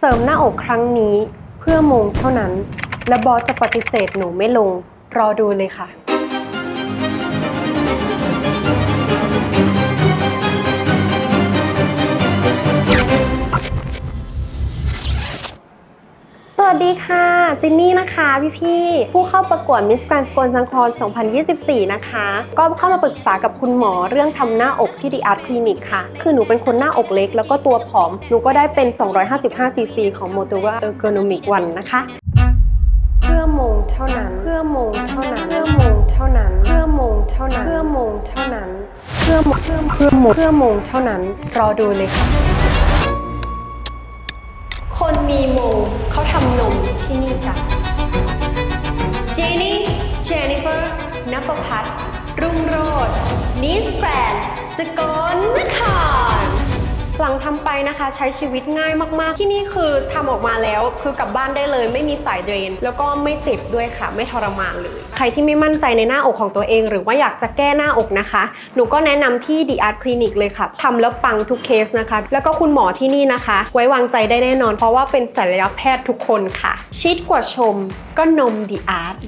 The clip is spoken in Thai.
เสริมหน้าอกครั้งนี้เพื่อมงเท่านั้น และบอสจะปฏิเสธหนูไม่ลง รอดูเลยค่ะ วัสดีค่ะ จินนี่นะคะพี่พี่ผู้เข้าประกวดมิส s กรน d สกลสังคร2024 นะคะ ก็เข้ามาปรึกษากับคุณหมอเรื่องทำหน้าอกที่ดีอาร์ตคลินิกค่ะ คือหนูเป็นคนหน้าอกเล็ก แล้วก็ตัวผอม หนูก็ได้เป็น 255 ซีซีของ m o t o r a Ergonomic One นนะคะ เพื่อมงเท่านั้น เพื่อมงเท่านั้น เพื่อมงเท่านั้น เพื่อมงเท่านั้น เพื่อมงเท่านั้น เพื่อมงเพื่อเพื่อมงเพื่อมงเท่านั้น รอดูเลยค่ะ คนมีมเขาทำนมที่นี่กันเจนี่ เจนนิเฟอร์นภพัฒน์รุ่งโรจน์นิสแกรนสกลนคร ลังทำไปนะคะ ใช้ชีวิตง่ายมากๆ ที่นี่คือทำออกมาแล้วคือกลับบ้านได้เลย ไม่มีสายเดรน แล้วก็ไม่เจ็บด้วยค่ะ ไม่ทรมานเลย ใครที่ไม่มั่นใจในหน้าอกของตัวเอง หรือว่าอยากจะแก้หน้าอกนะคะ หนูก็แนะนำที่ The Art Clinic เลยค่ะทำแล้วปังทุกเคสนะคะ แล้วก็คุณหมอที่นี่นะคะ ไว้วางใจได้แน่นอน เพราะว่าเป็นศัลยแพทย์ทุกคนค่ะ ชิดกว่าชมก็นม The Art